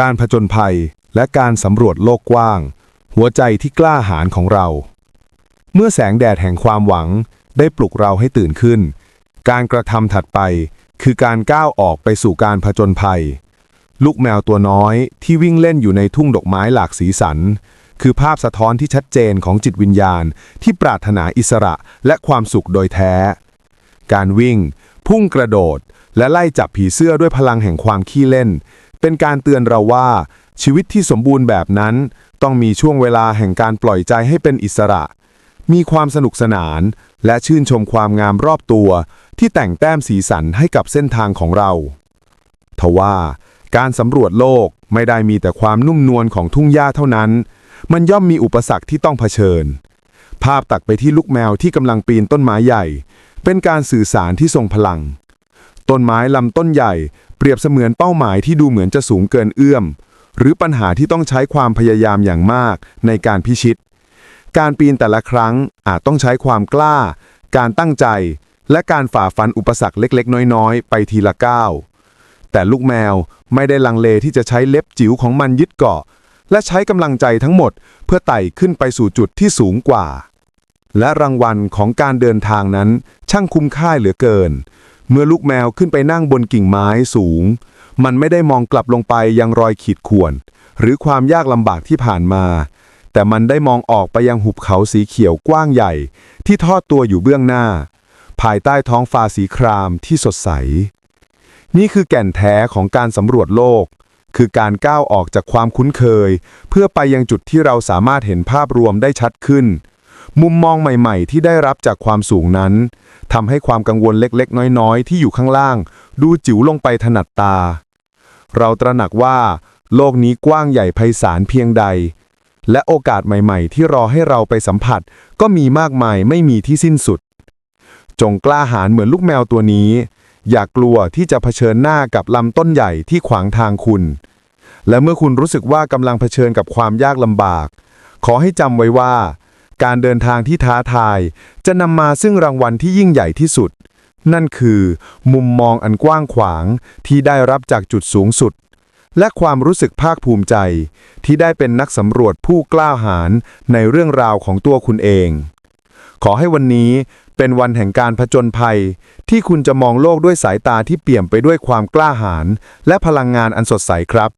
การผจญภัยและการสำรวจโลกกว้าง หัวใจที่กล้าหาญของเรา เมื่อแสงแดดแห่งความหวังได้ปลุกเราให้ตื่นขึ้น การกระทำถัดไปคือการก้าวออกไปสู่การผจญภัย ลูกแมวตัวน้อยที่วิ่งเล่นอยู่ในทุ่งดอกไม้หลากสีสัน คือภาพสะท้อนที่ชัดเจนของจิตวิญญาณ ที่ปรารถนาอิสระและความสุขโดยแท้ การวิ่ง พุ่งกระโดด และไล่จับผีเสื้อด้วยพลังแห่งความขี้เล่น เป็นการเตือนเราว่า ชีวิตที่สมบูรณ์แบบนั้น ต้องมีช่วงเวลาแห่งการปล่อยใจให้เป็นอิสระ มีความสนุกสนาน และชื่นชมความงามรอบตัว ที่แต่งแต้มสีสันให้กับเส้นทางของเราทว่าการสำรวจโลกไม่ได้มีแต่ความนุ่มนวลของทุ่งหญ้าเท่านั้น มันย่อมมีอุปสรรคที่ต้องเผชิญ ภาพตักไปที่ลูกแมวที่กำลังปีนต้นไม้ใหญ่ เป็นการสื่อสารที่ทรงพลัง ต้นไม้ลำต้นใหญ่ รียบเสมือนเป้าหมายที่ดูเหมือนจะสูงเกินเอื้อม หรือปัญหาที่ต้องใช้ความพยายามอย่างมากในการพิชิต การปีนแต่ละครั้งอาจต้องใช้ความกล้า การตั้งใจ และการฝ่าฟันอุปสรรคเล็กๆ น้อยๆ ไปทีละก้าวแต่ลูกแมวไม่ได้ลังเลที่จะใช้เล็บจิ๋วของมันยึดเกาะ และใช้กำลังใจทั้งหมดเพื่อไต่ขึ้นไปสู่จุดที่สูงกว่า และรางวัลของการเดินทางนั้นช่างคุ้มค่าเหลือเกิน เมื่อลูกแมวขึ้นไปนั่งบนกิ่งไม้สูง มันไม่ได้มองกลับลงไปยังรอยขีดข่วน หรือความยากลำบากที่ผ่านมา แต่มันได้มองออกไปยังหุบเขาสีเขียวกว้างใหญ่ ที่ทอดตัวอยู่เบื้องหน้า ภายใต้ท้องฟ้าสีครามที่สดใส นี่คือแก่นแท้ของการสำรวจโลก คือการก้าวออกจากความคุ้นเคย เพื่อไปยังจุดที่เราสามารถเห็นภาพรวมได้ชัดขึ้น มุมมองใหม่ ๆ ที่ได้รับจากความสูงนั้น ทำให้ความกังวลเล็กๆ น้อยๆ ที่อยู่ข้างล่าง ดูจิ๋วลงไปถนัดตา เราตระหนักว่า โลกนี้กว้างใหญ่ไพศาลเพียงใด และโอกาสใหม่ๆ ที่รอให้เราไปสัมผัส ก็มีมากมายไม่มีที่สิ้นสุด จงกล้าหาญเหมือนลูกแมวตัวนี้ อย่ากลัวที่จะเผชิญหน้ากับลำต้นใหญ่ที่ขวางทางคุณ และเมื่อคุณรู้สึกว่ากำลังเผชิญกับความยากลำบาก ขอให้จำไว้ว่า การเดินทางที่ท้าทาย จะนำมาซึ่งรางวัลที่ยิ่งใหญ่ที่สุด นั่นคือ มุมมองอันกว้างขวางที่ได้รับจากจุดสูงสุด และความรู้สึกภาคภูมิใจ ที่ได้เป็นนักสำรวจผู้กล้าหาญในเรื่องราวของตัวคุณเอง ขอให้วันนี้เป็นวันแห่งการผจญภัย ที่คุณจะมองโลกด้วยสายตาที่เปี่ยมไปด้วยความกล้าหาญและพลังงานอันสดใสครับ